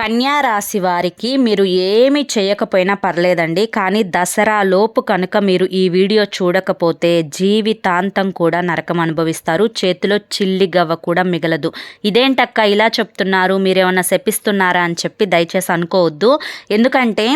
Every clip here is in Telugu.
కన్యా రాశి వారికి మీరు ఏమి చేయకపోయినా పర్లేదండి. కానీ దసరా లోపు కనుక మీరు ఈ వీడియో చూడకపోతే జీవితాంతం కూడా నరకం అనుభవిస్తారు. చేతిలో చిల్లి గవ్వ కూడా మిగలదు. ఇదేంటక్క ఇలా చెప్తున్నారు? మీరేమన్నా శపిస్తున్నారా అని చెప్పి దయచేసి అనుకోవద్దు. ఎందుకంటే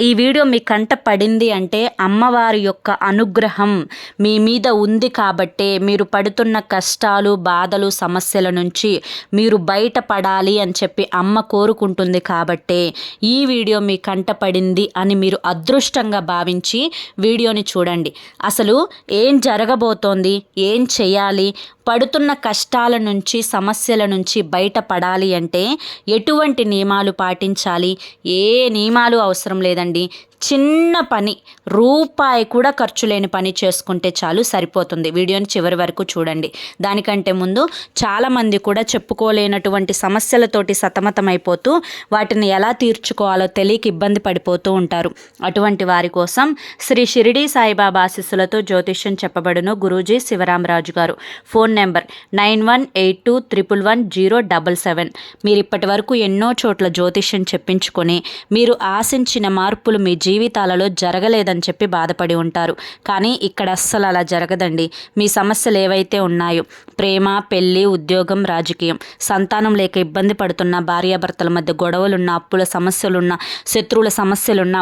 ఈ వీడియో మీ కంట పడింది అంటే అమ్మవారి యొక్క అనుగ్రహం మీ మీద ఉంది కాబట్టే మీరు పడుతున్న కష్టాలు బాధలు సమస్యల నుంచి మీరు బయటపడాలి అని చెప్పి అమ్మ కోరుకుంటుంది. ఉంటుంది కాబట్టే ఈ వీడియో మీ కంటపడింది అని మీరు అదృష్టంగా భావించి వీడియోని చూడండి. అసలు ఏం జరగబోతోంది? ఏం చేయాలి? పడుతున్న కష్టాల నుంచి సమస్యల నుంచి బయటపడాలి అంటే ఎటువంటి నియమాలు పాటించాలి? ఏ నియమాలు అవసరం లేదండి. చిన్న పని రూపాయి కూడా ఖర్చు లేని పని చేసుకుంటే చాలు సరిపోతుంది. వీడియోని చివరి వరకు చూడండి. దానికంటే ముందు చాలామంది కూడా చెప్పుకోలేనటువంటి సమస్యలతోటి సతమతమైపోతూ వాటిని ఎలా తీర్చుకోవాలో తెలియక ఇబ్బంది పడిపోతూ ఉంటారు. అటువంటి వారి కోసం శ్రీ షిరిడి సాయిబాబా ఆశీస్సులతో జ్యోతిష్యం చెప్పబడును గురూజీ శివరామరాజు గారు. Phone number nine one eight two triple one zero double seven. మీరు ఇప్పటి వరకు ఎన్నో చోట్ల జ్యోతిష్యం చెప్పించుకొని మీరు ఆశించిన మార్పులు మీ జీవితాలలో జరగలేదని చెప్పి బాధపడి ఉంటారు. కానీ ఇక్కడ అస్సలు అలా జరగదండి. మీ సమస్యలు ఏవైతే ఉన్నాయో ప్రేమ పెళ్ళి ఉద్యోగం రాజకీయం సంతానం లేక ఇబ్బంది పడుతున్న భార్యాభర్తల మధ్య గొడవలున్న అప్పుల సమస్యలున్న శత్రువుల సమస్యలున్న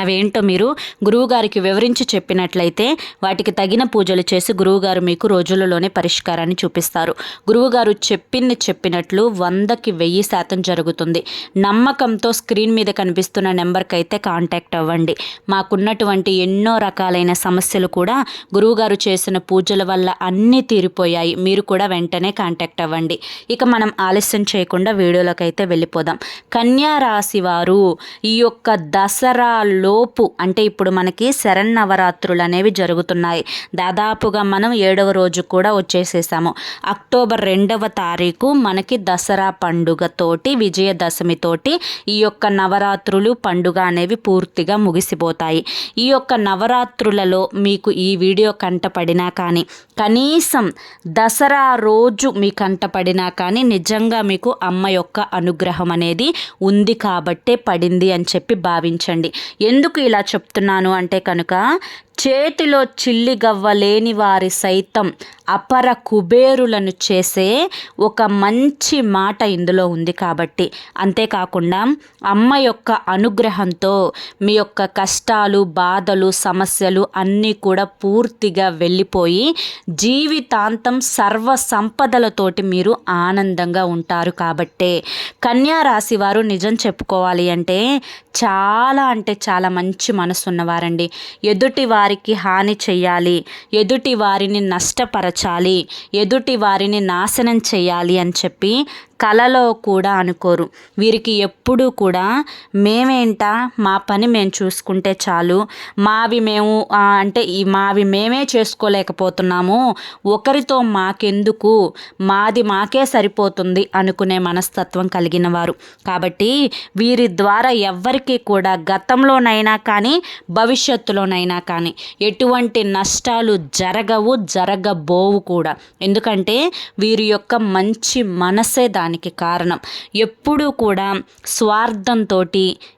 అవేంటో మీరు గురువుగారికి వివరించి చెప్పినట్లయితే వాటికి తగిన పూజలు చేసి గురువుగారు మీకు రోజులలోనే పరిష్కారాన్ని చూపిస్తారు. గురువుగారు చెప్పింది చెప్పినట్లు వందకి వెయ్యి శాతం జరుగుతుంది. నమ్మకంతో స్క్రీన్ మీద కనిపిస్తున్న నెంబర్కి అయితే కాంటాక్ట్ అవ్వండి. మాకున్నటువంటి ఎన్నో రకాలైన సమస్యలు కూడా గురువుగారు చేసిన పూజల వల్ల అన్నీ తీరిపోయాయి. మీరు కూడా వెంటనే కాంటాక్ట్ అవ్వండి. ఇక మనం ఆలస్యం చేయకుండా వీడియోలోకి అయితే వెళ్ళిపోదాం. కన్యా రాశి వారు ఈ యొక్క దసరాలు లోపు అంటే ఇప్పుడు మనకి శరన్నవరాత్రులు అనేవి జరుగుతున్నాయి. దాదాపుగా మనం ఏడవ రోజు కూడా వచ్చేసేసాము. అక్టోబర్ రెండవ తారీఖు మనకి దసరా పండుగతోటి విజయదశమితోటి ఈ యొక్క నవరాత్రులు పండుగ అనేవి పూర్తిగా ముగిసిపోతాయి. ఈ యొక్క నవరాత్రులలో మీకు ఈ వీడియో కంటపడినా కానీ కనీసం దసరా రోజు మీ కంటపడినా కానీ నిజంగా మీకు అమ్మ యొక్క అనుగ్రహం అనేది ఉంది కాబట్టే పడింది అని చెప్పి భావించండి. ఎందుకు ఇలా చెప్తున్నాను అంటే కనుక చేతిలో చిల్లి గవ్వ లేని వారి సైతం అపర కుబేరులను చేసే ఒక మంచి మాట ఇందులో ఉంది కాబట్టి. అంతేకాకుండా అమ్మ యొక్క అనుగ్రహంతో మీ యొక్క కష్టాలు బాధలు సమస్యలు అన్నీ కూడా పూర్తిగా వెళ్ళిపోయి జీవితాంతం సర్వ సంపదలతోటి మీరు ఆనందంగా ఉంటారు కాబట్టే. కన్యా రాశి వారు నిజం చెప్పుకోవాలి అంటే చాలా అంటే చాలా మంచి మనసు ఉన్నవారండి ఎదుటి వారికి హాని చెయ్యాలి. ఎదుటి వారిని నష్టపరచాలి. ఎదుటి వారిని నాశనం చేయాలి అని చెప్పి కలలో కూడా అనుకోరు. వీరికి ఎప్పుడూ కూడా మేమేంట మా పని మేము చూసుకుంటే చాలు. మావి మేము అంటే ఈ మావి మేమే చేసుకోలేకపోతున్నాము. ఒకరితో మాకెందుకు? మాది మాకే సరిపోతుంది అనుకునే మనస్తత్వం కలిగిన వారు. కాబట్టి వీరి ద్వారా ఎవ్వరికీ కూడా గతంలోనైనా కానీ భవిష్యత్తులోనైనా కానీ ఎటువంటి నష్టాలు జరగవు జరగబోవు కూడా. ఎందుకంటే వీరి యొక్క మంచి మనసే దాని. దానికి కారణం. ఎప్పుడూ కూడా స్వార్థంతో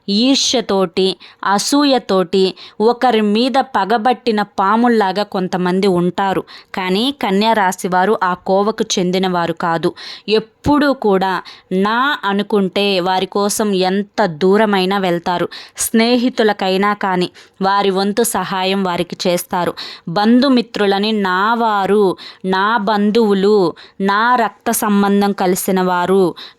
ఈర్ష్యతోటి అసూయతోటి ఒకరి మీద పగబట్టిన పాముల్లాగా కొంతమంది ఉంటారు. కానీ కన్యారాశి వారు ఆ కోవకు చెందినవారు కాదు. ఎప్పుడూ కూడా నా అనుకుంటే వారి కోసం ఎంత దూరమైనా వెళ్తారు. స్నేహితులకైనా కానీ వారి వంతు సహాయం వారికి చేస్తారు. బంధుమిత్రులని నా వారు నా బంధువులు నా రక్త సంబంధం కలిసిన వారు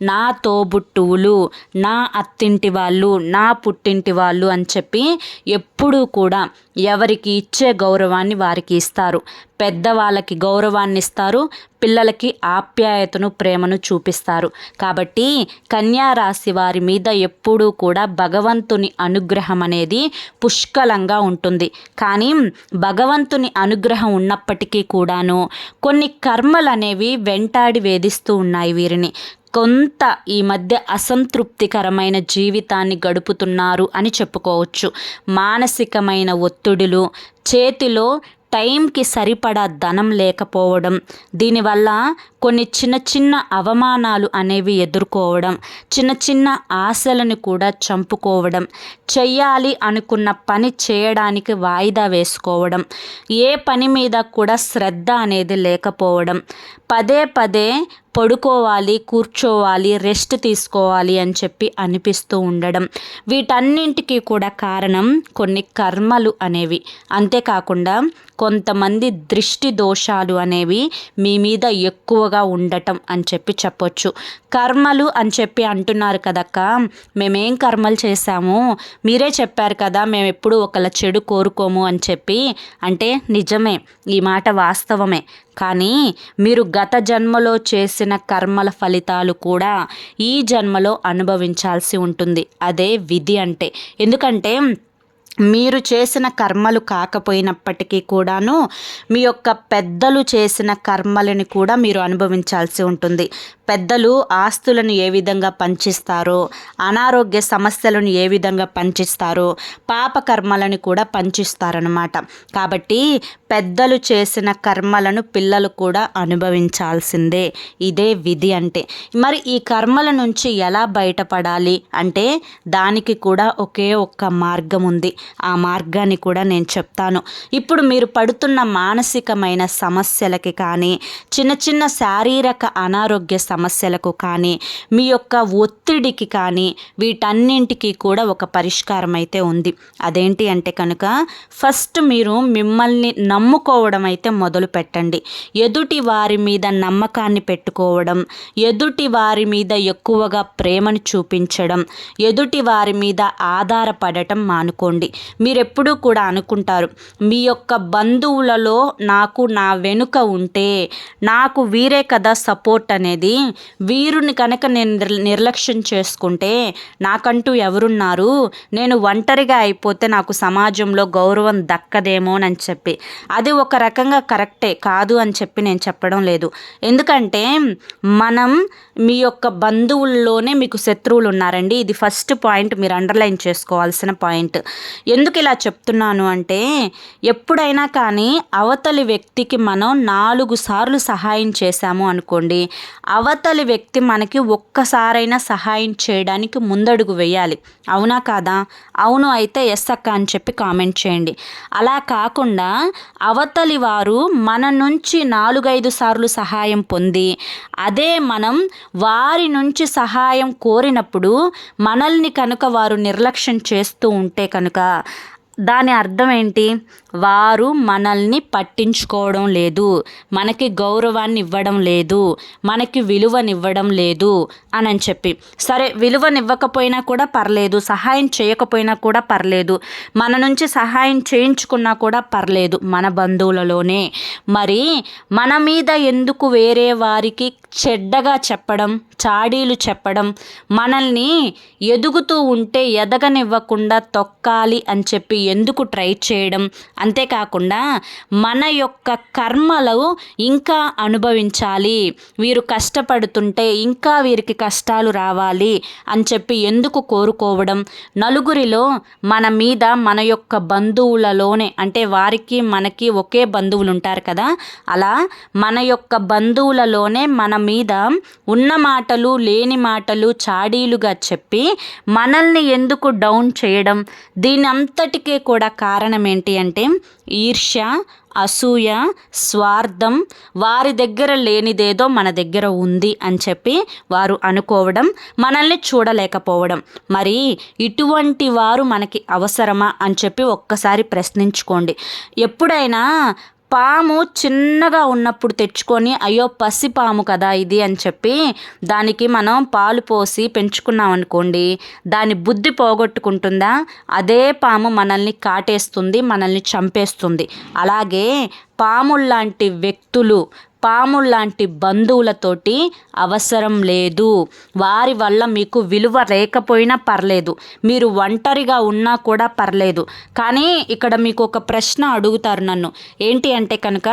నా తోబుట్టువులు నా అత్తింటి వాళ్ళు నా పుట్టింటి వాళ్ళు అని చెప్పి ఎప్పుడూ కూడా ఎవరికి ఇచ్చే గౌరవాన్ని వారికి ఇస్తారు. పెద్దవాళ్ళకి గౌరవాన్ని ఇస్తారు. పిల్లలకి ఆప్యాయతను ప్రేమను చూపిస్తారు. కాబట్టి కన్యా రాశి వారి మీద ఎప్పుడూ కూడా భగవంతుని అనుగ్రహం అనేది పుష్కలంగా ఉంటుంది. కానీ భగవంతుని అనుగ్రహం ఉన్నప్పటికీ కూడాను కొన్ని కర్మలు అనేవి వెంటాడి వేధిస్తూ ఉన్నాయి వీరిని. కొంత ఈ మధ్య అసంతృప్తికరమైన జీవితాన్ని గడుపుతున్నారు అని చెప్పుకోవచ్చు. మానసికమైన ఒత్తిడులు చేతిలో టైంకి సరిపడా ధనం లేకపోవడం దీనివల్ల కొన్ని చిన్న చిన్న అవమానాలు అనేవి ఎదుర్కోవడం చిన్న చిన్న ఆశలను కూడా చంపుకోవడం చెయ్యాలి అనుకున్న పని చేయడానికి వాయిదా వేసుకోవడం ఏ పని మీద కూడా శ్రద్ధ అనేది లేకపోవడం పదే పదే పడుకోవాలి కూర్చోవాలి రెస్ట్ తీసుకోవాలి అని చెప్పి అనిపిస్తూ ఉండడం. వీటన్నింటికి కూడా కారణం కొన్ని కర్మలు అనేవి. అంతేకాకుండా కొంతమంది దృష్టి దోషాలు అనేవి మీ మీద ఎక్కువగా ఉండటం అని చెప్పి చెప్పొచ్చు. కర్మలు అని చెప్పి అంటున్నారు కదక్క మేమేం కర్మలు చేశాము? మీరే చెప్పారు కదా మేము ఎప్పుడు ఒకళ్ళ చెడు కోరుకోము అని చెప్పి. అంటే నిజమే ఈ మాట వాస్తవమే. కానీ మీరు గత జన్మలో చేసిన కర్మల ఫలితాలు కూడా ఈ జన్మలో అనుభవించాల్సి ఉంటుంది. అదే విధి అంటే. ఎందుకంటే మీరు చేసిన కర్మలు కాకపోయినప్పటికీ కూడాను మీ యొక్క పెద్దలు చేసిన కర్మలని కూడా మీరు అనుభవించాల్సి ఉంటుంది. పెద్దలు ఆస్తులను ఏ విధంగా పంచిస్తారో అనారోగ్య సమస్యలను ఏ విధంగా పంచిస్తారో పాప కర్మలను కూడా పంచిస్తారనమాట కాబట్టి పెద్దలు చేసిన కర్మలను పిల్లలు కూడా అనుభవించాల్సిందే. ఇదే విధి అంటే. మరి ఈ కర్మల నుంచి ఎలా బయటపడాలి అంటే దానికి కూడా ఒకే ఒక్క మార్గం ఉంది. ఆ మార్గాన్ని కూడా నేను చెప్తాను. ఇప్పుడు మీరు పడుతున్న మానసికమైన సమస్యలకి కానీ చిన్న చిన్న శారీరక అనారోగ్య సమస్యలకు కానీ మీ యొక్క ఒత్తిడికి కానీ వీటన్నింటికి కూడా ఒక పరిష్కారం అయితే ఉంది. అదేంటి అంటే కనుక ఫస్ట్ మీరు మిమ్మల్ని నమ్ముకోవడం అయితే మొదలు పెట్టండి. ఎదుటి వారి మీద నమ్మకాన్ని పెట్టుకోవడం ఎదుటి వారి మీద ఎక్కువగా ప్రేమను చూపించడం ఎదుటి వారి మీద ఆధారపడటం మానుకోండి. మీరెప్పుడూ కూడా అనుకుంటారు మీ యొక్క బంధువులలో నాకు నా వెనుక ఉంటే నాకు వీరే కదా సపోర్ట్ అనేది. వీరుని కనుక నేను నిర్లక్ష్యం చేసుకుంటే నాకంటూ ఎవరున్నారు? నేను ఒంటరిగా అయిపోతే నాకు సమాజంలో గౌరవం దక్కదేమోనని చెప్పి. అది ఒక రకంగా కరెక్టే కాదు అని చెప్పి నేను చెప్పడం లేదు. ఎందుకంటే మనం మీ యొక్క బంధువుల్లోనే మీకు శత్రువులు ఉన్నారండి. ఇది ఫస్ట్ పాయింట్. మీరు అండర్లైన్ చేసుకోవాల్సిన పాయింట్. ఎందుకు ఇలా చెప్తున్నాను అంటే ఎప్పుడైనా కానీ అవతలి వ్యక్తికి మనం నాలుగు సార్లు సహాయం చేశాము అనుకోండి అవతలి వ్యక్తి మనకి ఒక్కసారైనా సహాయం చేయడానికి ముందడుగు వేయాలి. అవునా కాదా? అవును అయితే ఎస్ అక్క అని చెప్పి కామెంట్ చేయండి. అలా కాకుండా అవతలి వారు మన నుంచి నాలుగైదు సార్లు సహాయం పొంది అదే మనం వారి నుంచి సహాయం కోరినప్పుడు మనల్ని కనుక వారు నిర్లక్ష్యం చేస్తూ ఉంటే కనుక దాని అర్థం ఏంటి? వారు మనల్ని పట్టించుకోవడం లేదు. మనకి గౌరవాన్ని ఇవ్వడం లేదు. మనకి విలువనివ్వడం లేదు అని అని చెప్పి. సరే విలువనివ్వకపోయినా కూడా పర్లేదు. సహాయం చేయకపోయినా కూడా పర్లేదు. మన నుంచి సహాయం చేయించుకున్నా కూడా పర్లేదు మన బంధువులలోనే. మరి మన మీద ఎందుకు వేరే వారికి చెడ్డగా చెప్పడం చాడీలు చెప్పడం మనల్ని ఎదుగుతూ ఉంటే ఎదగనివ్వకుండా తొక్కాలి అని చెప్పి ఎందుకు ట్రై చేయడం అంతేకాకుండా మన యొక్క కర్మలు ఇంకా అనుభవించాలి. వీరు కష్టపడుతుంటే ఇంకా వీరికి కష్టాలు రావాలి అని చెప్పి ఎందుకు కోరుకోవడం? నలుగురిలో మన మీద మన యొక్క బంధువులలోనే అంటే వారికి మనకి ఒకే బంధువులు ఉంటారు కదా? అలా మన యొక్క బంధువులలోనే మన మీద ఉన్న మాటలు లేని మాటలు చాడీలుగా చెప్పి మనల్ని ఎందుకు డౌన్ చేయడం? దీని అంతటికీ కూడా కారణం ఏంటి అంటే ఈర్ష్య అసూయ స్వార్థం వారి దగ్గర లేనిదేదో మన దగ్గర ఉంది అని చెప్పి వారు అనుకోవడం మనల్ని చూడలేకపోవడం. మరి ఇటువంటి వారు మనకి అవసరమా అని చెప్పి ఒక్కసారి ప్రశ్నించుకోండి. ఎప్పుడైనా పాము చిన్నగా ఉన్నప్పుడు తెచ్చుకొని అయ్యో పసి పాము కదా ఇది అని చెప్పి దానికి మనం పాలు పోసి పెంచుకున్నాం అనుకోండి దాని బుద్ధి పోగొట్టుకుంటుందా? అదే పాము మనల్ని కాటేస్తుంది మనల్ని చంపేస్తుంది. అలాగే పాముల్లాంటి వ్యక్తులు పాముల్లాంటి బంధువులతోటి అవసరం లేదు. వారి వల్ల మీకు విలువ లేకపోయినా పర్లేదు. మీరు ఒంటరిగా ఉన్నా కూడా పర్లేదు. కానీ ఇక్కడ మీకు ఒక ప్రశ్న అడుగుతారు నన్ను. ఏంటి అంటే కనుక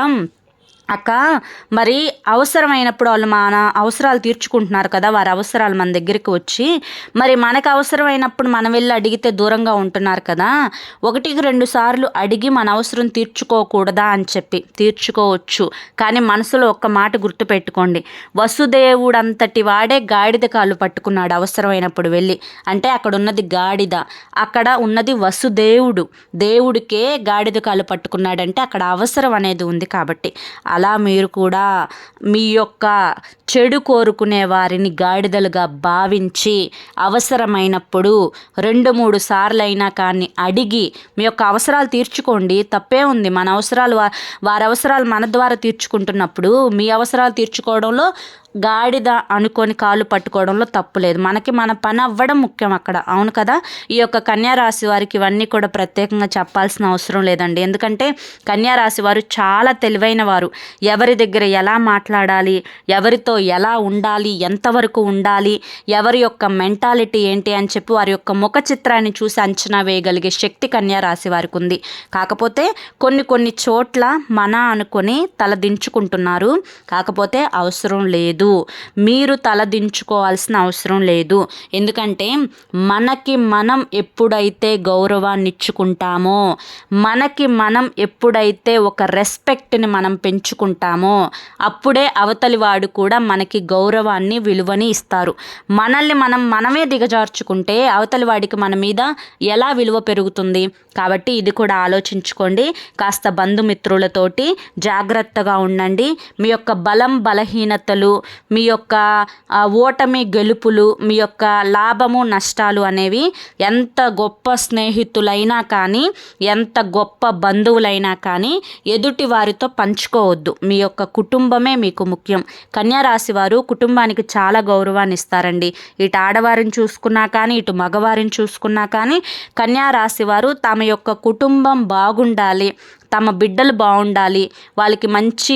అక్క మరి అవసరమైనప్పుడు వాళ్ళు మన అవసరాలు తీర్చుకుంటున్నారు కదా వారి అవసరాలు మన దగ్గరికి వచ్చి మరి మనకు అవసరమైనప్పుడు మనం వెళ్ళి అడిగితే దూరంగా ఉంటున్నారు కదా ఒకటికి రెండు సార్లు అడిగి మన అవసరం తీర్చుకోకూడదా అని చెప్పి తీర్చుకోవచ్చు. కానీ మనసులో ఒక్క మాట గుర్తుపెట్టుకోండి. వసుదేవుడంతటి వాడే గాడిద కాళ్ళు పట్టుకున్నాడు అవసరమైనప్పుడు వెళ్ళి. అంటే అక్కడ ఉన్నది గాడిద. అక్కడ ఉన్నది వసుదేవుడు. దేవుడికే గాడిద కాళ్ళు పట్టుకున్నాడంటే అక్కడ అవసరం అనేది ఉంది కాబట్టి. అలా మీరు కూడా మీ యొక్క చెడు కోరుకునే వారిని గాడిదలుగా భావించి అవసరమైనప్పుడు రెండు మూడు సార్లైనా కానీ అడిగి మీ యొక్క అవసరాలు తీర్చుకోండి. తప్పే ఉంది. మన అవసరాలు వారి అవసరాలు మన ద్వారా తీర్చుకుంటున్నప్పుడు మీ అవసరాలు తీర్చుకోవడంలో గాడిద అనుకొని కాళ్ళు పట్టుకోవడంలో తప్పు లేదు. మనకి మన పని అవ్వడం ముఖ్యం అక్కడ. అవును కదా? ఈ యొక్క కన్యారాశి వారికి ఇవన్నీ కూడా ప్రత్యేకంగా చెప్పాల్సిన అవసరం లేదండి. ఎందుకంటే కన్యారాశి వారు చాలా తెలివైన వారు. ఎవరి దగ్గర ఎలా మాట్లాడాలి? ఎవరితో ఎలా ఉండాలి? ఎంతవరకు ఉండాలి? ఎవరి యొక్క మెంటాలిటీ ఏంటి అని చెప్పి వారి యొక్క ముఖ చిత్రాన్ని చూసి అంచనా వేయగలిగే శక్తి కన్యారాశి వారికి ఉంది. కాకపోతే కొన్ని కొన్ని చోట్ల మన అనుకొని తలదించుకుంటున్నారు. కాకపోతే అవసరం లేదు. లేదు. మీరు తలదించుకోవాల్సిన అవసరం లేదు. ఎందుకంటే మనకి మనం ఎప్పుడైతే గౌరవాన్ని ఇచ్చుకుంటామో మనకి మనం ఎప్పుడైతే ఒక రెస్పెక్ట్ని మనం పెంచుకుంటామో అప్పుడే అవతలి వాడు కూడా మనకి గౌరవాన్ని విలువని ఇస్తారు. మనల్ని మనం మనమే దిగజార్చుకుంటే అవతలి వాడికి మన మీద ఎలా విలువ పెరుగుతుంది? కాబట్టి ఇది కూడా ఆలోచించుకోండి. కాస్త బంధుమిత్రులతోటి జాగ్రత్తగా ఉండండి. మీ యొక్క బలం బలహీనతలు మీ యొక్క ఓటమి గెలుపులు మీ యొక్క లాభము నష్టాలు అనేవి ఎంత గొప్ప స్నేహితులైనా కానీ ఎంత గొప్ప బంధువులైనా కానీ ఎదుటి వారితో పంచుకోవద్దు. మీ యొక్క కుటుంబమే మీకు ముఖ్యం. కన్యారాశి వారు కుటుంబానికి చాలా గౌరవాన్ని ఇస్తారండి. ఇటు ఆడవారిని చూసుకున్నా కానీ ఇటు మగవారిని చూసుకున్నా కానీ కన్యారాశి వారు తమ యొక్క కుటుంబం బాగుండాలి. తమ బిడ్డలు బాగుండాలి వాళ్ళకి మంచి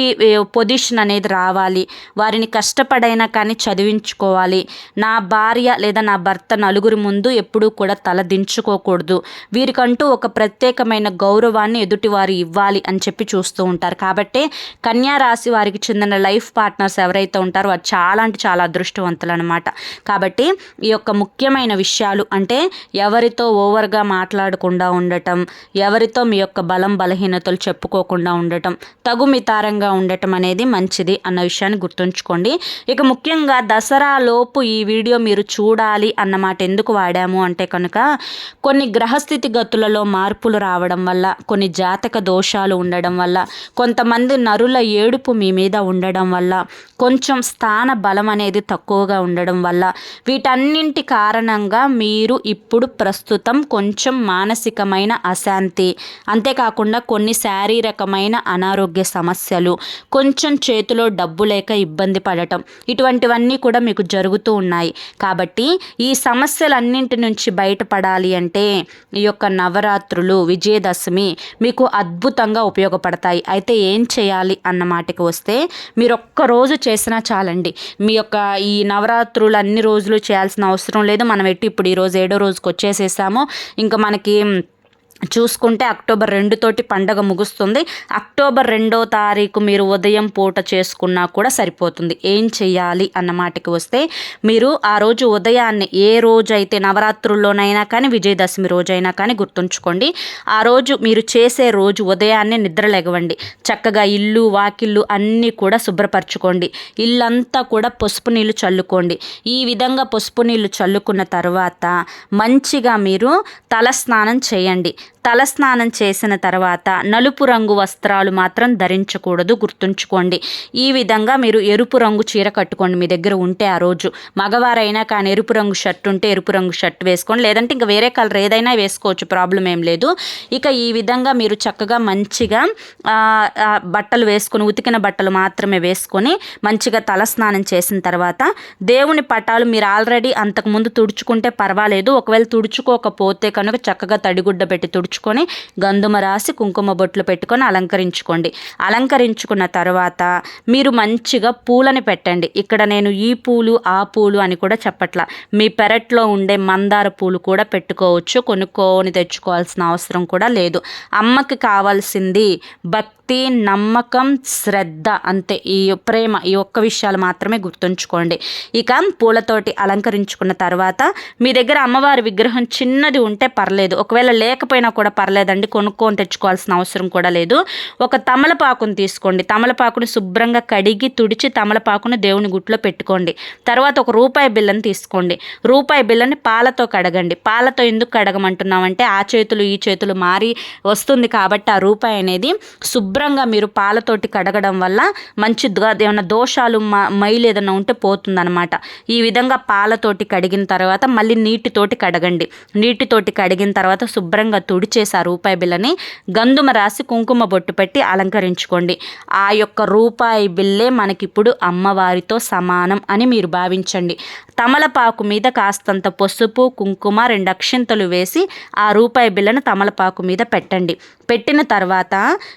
పొజిషన్ అనేది రావాలి వారిని కష్టపడైనా కానీ చదివించుకోవాలి. నా భార్య లేదా నా భర్త నలుగురి ముందు ఎప్పుడూ కూడా తల దించుకోకూడదు. వీరికంటూ ఒక ప్రత్యేకమైన గౌరవాన్ని ఎదుటివారు ఇవ్వాలి అని చెప్పి చూస్తూ ఉంటారు. కాబట్టి కన్యా రాశి వారికి చెందిన లైఫ్ పార్ట్నర్స్ ఎవరైతే ఉంటారో వారు చాలా అంటే చాలా అదృష్టవంతులు అనమాట కాబట్టి ఈ యొక్క ముఖ్యమైన విషయాలు అంటే ఎవరితో ఓవర్గా మాట్లాడకుండా ఉండటం ఎవరితో మీ యొక్క బలం బలహీనత బాధ్యతలు చెప్పుకోకుండా ఉండటం తగుమితారంగా ఉండటం అనేది మంచిది అన్న విషయాన్ని గుర్తుంచుకోండి. ఇక ముఖ్యంగా దసరా లోపు ఈ వీడియో మీరు చూడాలి అన్నమాట ఎందుకు వాడాము అంటే కనుక కొన్ని గ్రహస్థితి గతులలో మార్పులు రావడం వల్ల కొన్ని జాతక దోషాలు ఉండడం వల్ల కొంతమంది నరుల ఏడుపు మీ మీద ఉండడం వల్ల కొంచెం స్థాన బలం అనేది తక్కువగా ఉండడం వల్ల వీటన్నింటి కారణంగా మీరు ఇప్పుడు ప్రస్తుతం కొంచెం మానసికమైన అశాంతి. అంతేకాకుండా కొన్ని శారీరకమైన అనారోగ్య సమస్యలు కొంచెం చేతిలో డబ్బు లేక ఇబ్బంది పడటం ఇటువంటివన్నీ కూడా మీకు జరుగుతూ ఉన్నాయి. కాబట్టి ఈ సమస్యలన్నింటి నుంచి బయటపడాలి అంటే ఈ యొక్క నవరాత్రులు విజయదశమి మీకు అద్భుతంగా ఉపయోగపడతాయి. అయితే ఏం చేయాలి అన్న మాటకి వస్తే మీరు ఒక్కరోజు చేసినా చాలండి. మీ యొక్క ఈ నవరాత్రులు అన్ని రోజులు చేయాల్సిన అవసరం లేదు. మనం ఎట్టి ఇప్పుడు ఈరోజు ఏడో రోజుకి వచ్చేసేసాము ఇంకా మనకి చూసుకుంటే అక్టోబర్ రెండు తోటి పండగ ముగుస్తుంది. అక్టోబర్ రెండో తారీఖు మీరు ఉదయం పూట చేసుకున్నా కూడా సరిపోతుంది. ఏం చేయాలి అన్న మాటకి వస్తే మీరు ఆ రోజు ఉదయాన్నే ఏ రోజు అయితే నవరాత్రుల్లోనైనా కానీ విజయదశమి రోజైనా కానీ గుర్తుంచుకోండి. ఆ రోజు మీరు చేసే రోజు ఉదయాన్నే నిద్ర లెగవండి. చక్కగా ఇల్లు వాకిళ్ళు అన్నీ కూడా శుభ్రపరచుకోండి. ఇల్లంతా కూడా పసుపు నీళ్ళు చల్లుకోండి. ఈ విధంగా పసుపు నీళ్ళు చల్లుకున్న తర్వాత మంచిగా మీరు తల స్నానం చేయండి. తలస్నానం చేసిన తర్వాత నలుపు రంగు వస్త్రాలు మాత్రం ధరించకూడదు. గుర్తుంచుకోండి ఈ విధంగా మీరు ఎరుపు రంగు చీర కట్టుకోండి. మీ దగ్గర ఉంటే ఆ రోజు మగవారైనా కానీ ఎరుపు రంగు షర్ట్ ఉంటే ఎరుపు రంగు షర్ట్ వేసుకోండి. లేదంటే ఇంకా వేరే కలర్ ఏదైనా వేసుకోవచ్చు ప్రాబ్లం ఏం లేదు. ఇక ఈ విధంగా మీరు చక్కగా మంచిగా బట్టలు వేసుకొని ఉతికిన బట్టలు మాత్రమే వేసుకొని మంచిగా తలస్నానం చేసిన తర్వాత దేవుని పటాలు మీరు ఆల్రెడీ అంతకుముందు తుడుచుకుంటే పర్వాలేదు. ఒకవేళ తుడుచుకోకపోతే కనుక చక్కగా తడిగుడ్డ పెట్టి తుడుచుకొని గంధుమ రాసి కుంకుమ బొట్లు పెట్టుకొని అలంకరించుకోండి. అలంకరించుకున్న తర్వాత మీరు మంచిగా పూలని పెట్టండి. ఇక్కడ నేను ఈ పూలు ఆ పూలు అని కూడా చెప్పట్లా. మీ పెరట్లో ఉండే మందార పూలు కూడా పెట్టుకోవచ్చు. కొనుక్కొని తెచ్చుకోవాల్సిన అవసరం కూడా లేదు. అమ్మకి కావాల్సింది భక్తి నమ్మకం శ్రద్ధ అంతే. ఈ ప్రేమ ఈ ఒక్క విషయాలు మాత్రమే గుర్తుంచుకోండి. ఇక పూలతోటి అలంకరించుకున్న తర్వాత మీ దగ్గర అమ్మవారి విగ్రహం చిన్నది ఉంటే పర్లేదు. ఒకవేళ లేకపోయినా కూడా పర్లేదండి. కొనుక్కొని తెచ్చుకోవాల్సిన అవసరం కూడా లేదు. ఒక తమలపాకును తీసుకోండి. తమలపాకుని శుభ్రంగా కడిగి తుడిచి తమలపాకును దేవుని గుట్లో పెట్టుకోండి. తర్వాత ఒక రూపాయి బిల్లని తీసుకోండి. రూపాయి బిల్లని పాలతో కడగండి. పాలతో ఎందుకు కడగమంటున్నామంటే ఆ చేతులు ఈ చేతులు మారి వస్తుంది కాబట్టి ఆ రూపాయి అనేది శుభ్రంగా మీరు పాలతోటి కడగడం వల్ల మంచి ఏమైనా దోషాలు మైలు ఏదైనా ఉంటే పోతుందనమాట ఈ విధంగా పాలతోటి కడిగిన తర్వాత మళ్ళీ నీటితోటి కడగండి. నీటితోటి కడిగిన తర్వాత శుభ్రంగా చేసి ఆ రూపాయి బిల్లని. గంధుమ రాసి కుంకుమ బొట్టు పెట్టి అలంకరించుకోండి. ఆ యొక్క రూపాయి బిల్లే మనకిప్పుడు అమ్మవారితో సమానం అని మీరు భావించండి. తమలపాకు మీద కాస్తంత పసుపు కుంకుమ రెండు అక్షింతలు వేసి ఆ రూపాయి బిళ్ళను తమలపాకు మీద పెట్టండి. పెట్టిన తర్వాత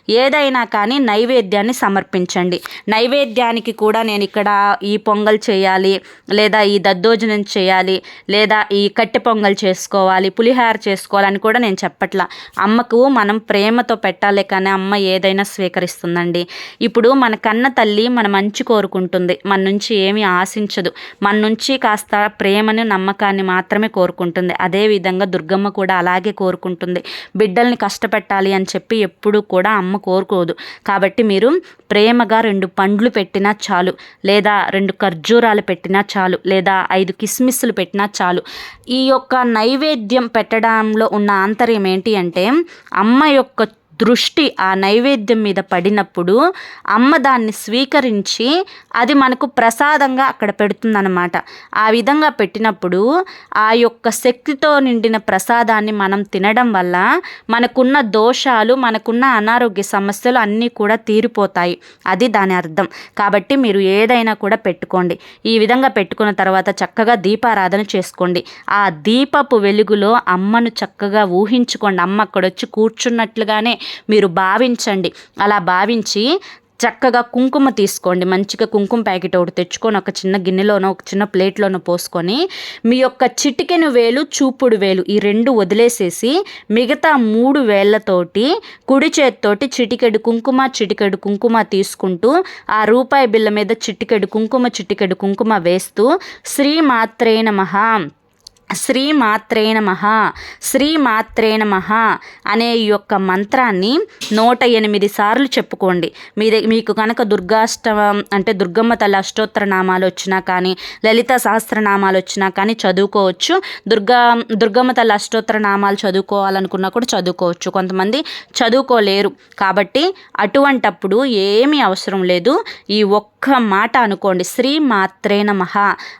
ఏదైనా కానీ నైవేద్యాన్ని సమర్పించండి. నైవేద్యానికి కూడా నేను ఇక్కడ ఈ పొంగల్ చేయాలి లేదా ఈ దద్దోజనం చేయాలి లేదా ఈ కట్టె పొంగల్ చేసుకోవాలి పులిహార చేసుకోవాలని కూడా నేను చెప్పట్లా. అమ్మకు మనం ప్రేమతో పెట్టాలి కానీ అమ్మ ఏదైనా స్వీకరిస్తుందండి. ఇప్పుడు మన కన్న తల్లి మన మంచి కోరుకుంటుంది. మన నుంచి ఏమి ఆశించదు. మన నుంచి కాస్త ప్రేమను నమ్మకాన్ని మాత్రమే కోరుకుంటుంది. అదేవిధంగా దుర్గమ్మ కూడా అలాగే కోరుకుంటుంది. బిడ్డల్ని కష్టపెట్టాలి అని చెప్పి ఎప్పుడూ కూడా అమ్మ కోరుకోదు. కాబట్టి మీరు ప్రేమగా రెండు పండ్లు పెట్టినా చాలు. లేదా రెండు ఖర్జూరాలు పెట్టినా చాలు. లేదా ఐదు కిస్మిస్లు పెట్టినా చాలు. ఈ యొక్క నైవేద్యం పెట్టడంలో ఉన్న ఆంతర్యం ఏంటి అంటే అమ్మ యొక్క దృష్టి ఆ నైవేద్యం మీద పడినప్పుడు అమ్మ దాన్ని స్వీకరించి అది మనకు ప్రసాదంగా అక్కడ పెడుతుందన్నమాట. ఆ విధంగా పెట్టినప్పుడు ఆ యొక్క శక్తితో నిండిన ప్రసాదాన్ని మనం తినడం వల్ల మనకున్న దోషాలు మనకున్న అనారోగ్య సమస్యలు అన్నీ కూడా తీరిపోతాయి. అది దాని అర్థం. కాబట్టి మీరు ఏదైనా కూడా పెట్టుకోండి. ఈ విధంగా పెట్టుకున్న తర్వాత చక్కగా దీపారాధన చేసుకోండి. ఆ దీపపు వెలుగులో అమ్మను చక్కగా ఊహించుకోండి. అమ్మ అక్కడొచ్చి కూర్చున్నట్లుగానే మీరు భావించండి. అలా భావించి చక్కగా కుంకుమ తీసుకోండి. మంచిగా కుంకుమ ప్యాకెట్ ఒకటి తెచ్చుకొని ఒక చిన్న గిన్నెలోనో ఒక చిన్న ప్లేట్లోనో పోసుకొని మీ యొక్క చిటికెను వేలు చూపుడు వేలు ఈ రెండు వదిలేసేసి మిగతా మూడు వేళ్ళతోటి కుడి చేతితోటి చిటికెడు కుంకుమ చిటికెడు కుంకుమ తీసుకుంటూ ఆ రూపాయి బిల్ల మీద చిటికెడు కుంకుమ చిటికెడు కుంకుమ వేస్తూ శ్రీ మాత్రే నమః. శ్రీమాత్రే నమ శ్రీమాత్రే నమ అనే ఈ యొక్క మంత్రాన్ని నూట ఎనిమిది సార్లు చెప్పుకోండి. మీ మీకు కనుక దుర్గాష్టమం అంటే దుర్గమ్మ తల్లి అష్టోత్తర నామాలు వచ్చినా కానీ లలిత సహస్రనామాలు వచ్చినా కానీ చదువుకోవచ్చు. దుర్గా దుర్గమ్మ తల్లి అష్టోత్తర నామాలు చదువుకోవాలనుకున్నా కూడా చదువుకోవచ్చు. కొంతమంది చదువుకోలేరు. కాబట్టి అటువంటప్పుడు ఏమీ అవసరం లేదు. ఈ ఒక్క మాట అనుకోండి. శ్రీమాత్రే నమ.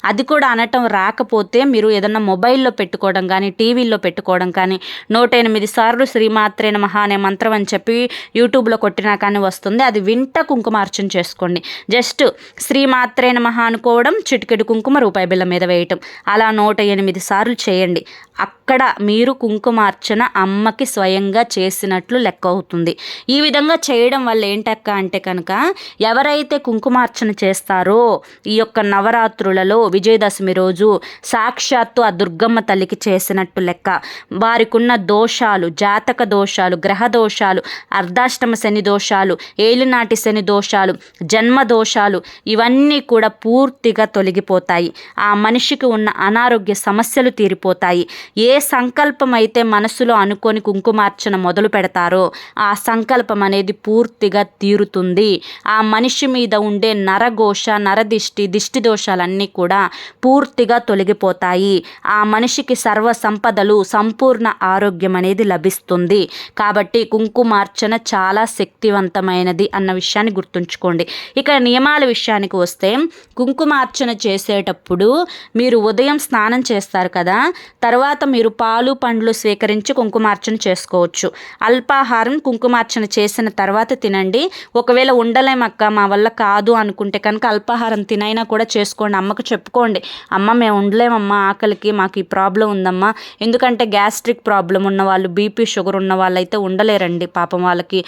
అది కూడా అనటం రాకపోతే మీరు ఏదన్నా మొబైల్లో పెట్టుకోవడం కానీ టీవీల్లో పెట్టుకోవడం కానీ నూట ఎనిమిది సార్లు శ్రీమాత్రే నమః అనే మంత్రం అని చెప్పి యూట్యూబ్లో కొట్టినా కానీ వస్తుంది. అది వింట కుంకుమార్చన చేసుకోండి. జస్ట్ శ్రీమాత్రే నమః అనుకోవడం చిటికెడు కుంకుమ రూపాయి బిల్ల మీద వేయటం. అలా నూట ఎనిమిది సార్లు చేయండి. అక్కడ మీరు కుంకుమార్చన అమ్మకి స్వయంగా చేసినట్లు లెక్క అవుతుంది. ఈ విధంగా చేయడం వల్ల ఏంటక్క అంటే కనుక ఎవరైతే కుంకుమార్చన చేస్తారో ఈ యొక్క నవరాత్రులలో విజయదశమి రోజు సాక్షాత్తు ఆ దుర్గమ్మ తల్లికి చేసినట్టు లెక్క. వారికి ఉన్న దోషాలు జాతక దోషాలు గ్రహ దోషాలు అర్ధాష్టమ శని దోషాలు ఏలినాటి శని దోషాలు జన్మ దోషాలు ఇవన్నీ కూడా పూర్తిగా తొలగిపోతాయి. ఆ మనిషికి ఉన్న అనారోగ్య సమస్యలు తీరిపోతాయి. ఏ సంకల్పం అయితే మనసులో అనుకొని కుంకుమార్చన మొదలు పెడతారో ఆ సంకల్పం అనేది పూర్తిగా తీరుతుంది. ఆ మనిషి మీద ఉండే నరఘోష నరదిష్టి దిష్టి దోషాలన్నీ కూడా పూర్తిగా తొలగిపోతాయి. ఆ మనిషికి సర్వ సంపదలు సంపూర్ణ ఆరోగ్యం అనేది లభిస్తుంది. కాబట్టి కుంకుమార్చన చాలా శక్తివంతమైనది అన్న విషయాన్ని గుర్తుంచుకోండి. ఇక నియమాల విషయానికి వస్తే కుంకుమార్చన చేసేటప్పుడు మీరు ఉదయం స్నానం చేస్తారు కదా తర్వాత తర్వాత మీరు పాలు పండ్లు స్వీకరించి కుంకుమార్చన చేసుకోవచ్చు. అల్పాహారం కుంకుమార్చన చేసిన తర్వాత తినండి. ఒకవేళ ఉండలేమక్క మా వల్ల కాదు అనుకుంటే కనుక అల్పాహారం తినైనా కూడా చేసుకోండి. అమ్మకు చెప్పుకోండి. అమ్మ మేము ఉండలేమమ్మా ఆకలికి మాకు ఈ ప్రాబ్లం ఉందమ్మా. ఎందుకంటే గ్యాస్ట్రిక్ ప్రాబ్లం ఉన్న వాళ్ళు బీపీ షుగర్ ఉన్న వాళ్ళైతే ఉండలేరండి. పాపం వాళ్ళకి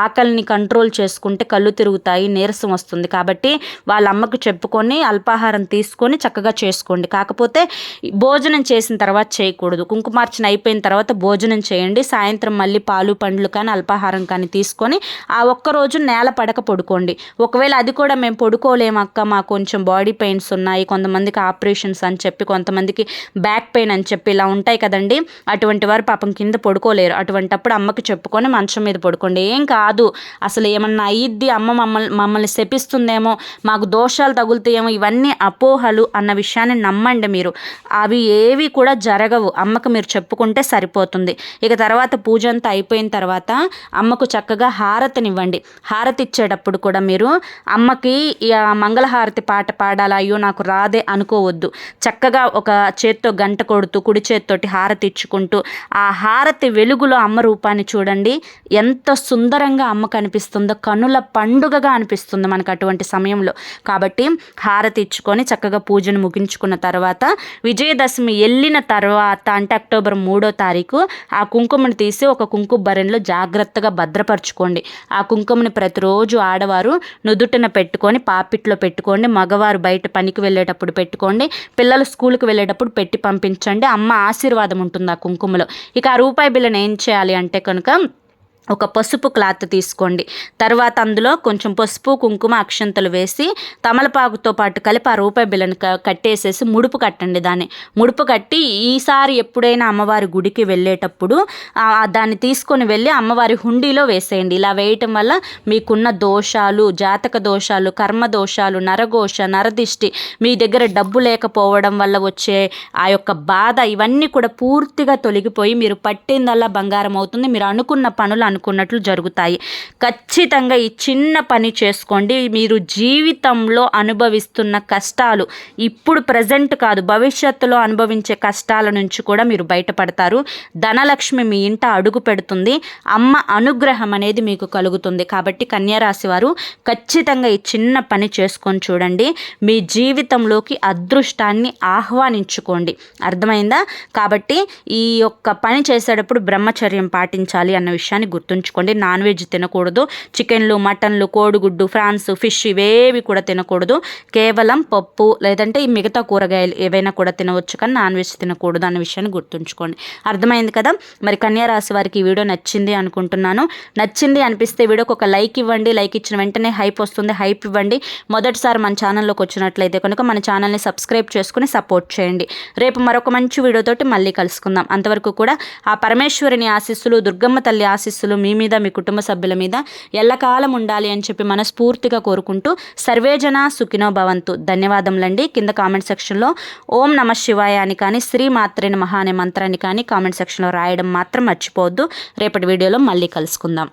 ఆకలిని కంట్రోల్ చేసుకుంటే కళ్ళు తిరుగుతాయి నీరసం వస్తుంది. కాబట్టి వాళ్ళ అమ్మకు చెప్పుకొని అల్పాహారం తీసుకొని చక్కగా చేసుకోండి. కాకపోతే భోజనం చేసిన తర్వాత చేయకూడదు. కుంకుమార్చన అయిపోయిన తర్వాత భోజనం చేయండి. సాయంత్రం మళ్ళీ పాలు పండ్లు కానీ అల్పాహారం కానీ తీసుకొని ఆ ఒక్కరోజు నేల పడక పడుకోండి. ఒకవేళ అది కూడా మేము పడుకోలేమక్క మాకు కొంచెం బాడీ పెయిన్స్ ఉన్నాయి కొంతమందికి ఆపరేషన్స్ అని చెప్పి కొంతమందికి బ్యాక్ పెయిన్ అని చెప్పి ఇలా ఉంటాయి కదండి. అటువంటి వారు పాపం కింద పడుకోలేరు. అటువంటప్పుడు అమ్మకి చెప్పుకొని మంచం మీద పడుకోండి. ఏం కాదు. అసలు ఏమన్నా అయ్యిద్ది అమ్మ మమ్మల్ని మమ్మల్ని శపిస్తుందేమో మాకు దోషాలు తగులుతాయేమో ఇవన్నీ అపోహలు అన్న విషయాన్ని నమ్మండి మీరు. అవి ఏవి కూడా జరగవు. అమ్మకు మీరు చెప్పుకుంటే సరిపోతుంది. ఇక తర్వాత పూజ అంతా అయిపోయిన తర్వాత అమ్మకు చక్కగా హారతినివ్వండి. హారతి ఇచ్చేటప్పుడు కూడా మీరు అమ్మకి మంగళహారతి పాట పాడాలా? అయ్యో నాకు రాదే అనుకోవద్దు. చక్కగా ఒక చేత్తో గంట కొడుతూ కుడి చేత్తోటి హారతి ఇచ్చుకుంటూ ఆ హారతి వెలుగులో అమ్మ రూపాన్ని చూడండి. ఎంత సుందరంగా అమ్మ కనిపిస్తుందో కనుల పండుగగా అనిపిస్తుంది మనకు అటువంటి సమయంలో. కాబట్టి హారతి ఇచ్చుకొని చక్కగా పూజను ముగించుకున్న తర్వాత విజయదశమి వెళ్ళిన తర్వాత అంటే అక్టోబర్ మూడో తారీఖు ఆ కుంకుమను తీసి ఒక కుంకుమ బరెన్లో జాగ్రత్తగా భద్రపరచుకోండి. ఆ కుంకుమని ప్రతిరోజు ఆడవారు నుదుటిన పెట్టుకొని పాపిట్లో పెట్టుకోండి. మగవారు బయట పనికి వెళ్ళేటప్పుడు పెట్టుకోండి. పిల్లలు స్కూల్కి వెళ్ళేటప్పుడు పెట్టి పంపించండి. అమ్మ ఆశీర్వాదం ఉంటుంది ఆ కుంకుమలో. ఇక ఆ రూపాయి బిల్లను ఏం చేయాలి అంటే కనుక ఒక పసుపు క్లాత్ తీసుకోండి. తర్వాత అందులో కొంచెం పసుపు కుంకుమ అక్షంతలు వేసి తమలపాకుతో పాటు కలిపి ఆ రూపాయి బిల్లను కట్టేసేసి ముడుపు కట్టండి దాన్ని. ముడుపు కట్టి ఈసారి ఎప్పుడైనా అమ్మవారి గుడికి వెళ్ళేటప్పుడు దాన్ని తీసుకొని వెళ్ళి అమ్మవారి హుండీలో వేసేయండి. ఇలా వేయటం వల్ల మీకున్న దోషాలు జాతక దోషాలు కర్మ దోషాలు నరఘోష నరదిష్టి మీ దగ్గర డబ్బు లేకపోవడం వల్ల వచ్చే ఆ యొక్క బాధ ఇవన్నీ కూడా పూర్తిగా తొలగిపోయి మీరు పట్టిందల్లా బంగారం అవుతుంది. మీరు అనుకున్న పనులు అను అనుకున్నట్లు జరుగుతాయి. ఖచ్చితంగా ఈ చిన్న పని చేసుకోండి. మీరు జీవితంలో అనుభవిస్తున్న కష్టాలు ఇప్పుడు ప్రజెంట్ కాదు భవిష్యత్తులో అనుభవించే కష్టాల నుంచి కూడా మీరు బయటపడతారు. ధనలక్ష్మి మీ ఇంట అడుగు పెడుతుంది. అమ్మ అనుగ్రహం అనేది మీకు కలుగుతుంది. కాబట్టి కన్యారాశి వారు ఖచ్చితంగా ఈ చిన్న పని చేసుకొని చూడండి. మీ జీవితంలోకి అదృష్టాన్ని ఆహ్వానించుకోండి. అర్థమైందా? కాబట్టి ఈ యొక్క పని చేసేటప్పుడు బ్రహ్మచర్యం పాటించాలి అన్న విషయాన్ని గుర్తు గుర్తుంచుకోండి నాన్ వెజ్ తినకూడదు. చికెన్లు మటన్లు కోడిగుడ్డు ఫ్రాన్స్ ఫిష్ ఇవేవి కూడా తినకూడదు. కేవలం పప్పు లేదంటే ఈ మిగతా కూరగాయలు ఏవైనా కూడా తినవచ్చు కానీ నాన్ వెజ్ తినకూడదు అన్న విషయాన్ని గుర్తుంచుకోండి. అర్థమైంది కదా? మరి కన్యా రాశి వారికి ఈ వీడియో నచ్చింది అనుకుంటున్నాను. నచ్చింది అనిపిస్తే వీడియోకి ఒక లైక్ ఇవ్వండి. లైక్ ఇచ్చిన వెంటనే హైప్ వస్తుంది. హైప్ ఇవ్వండి. మొదటిసారి మన ఛానల్లోకి వచ్చినట్లయితే కనుక మన ఛానల్ని సబ్స్క్రైబ్ చేసుకుని సపోర్ట్ చేయండి. రేపు మరొక మంచి వీడియోతోటి మళ్ళీ కలుసుకుందాం. అంతవరకు కూడా ఆ పరమేశ్వరిని ఆశీస్సులు దుర్గమ్మ తల్లి ఆశీస్సులు మీ మీద మీ కుటుంబ సభ్యుల మీద ఎల్లకాలం ఉండాలి అని చెప్పి మనస్ఫూర్తిగా కోరుకుంటూ సర్వేజన సుఖినో భవంతు. ధన్యవాదములండి. కింద కామెంట్ సెక్షన్లో ఓం నమ శివాయ అని కానీ శ్రీ మాత్రే మహా అనే మంత్రాన్ని కానీ కామెంట్ సెక్షన్లో రాయడం మాత్రం మర్చిపోవద్దు. రేపటి వీడియోలో మళ్ళీ కలుసుకుందాం.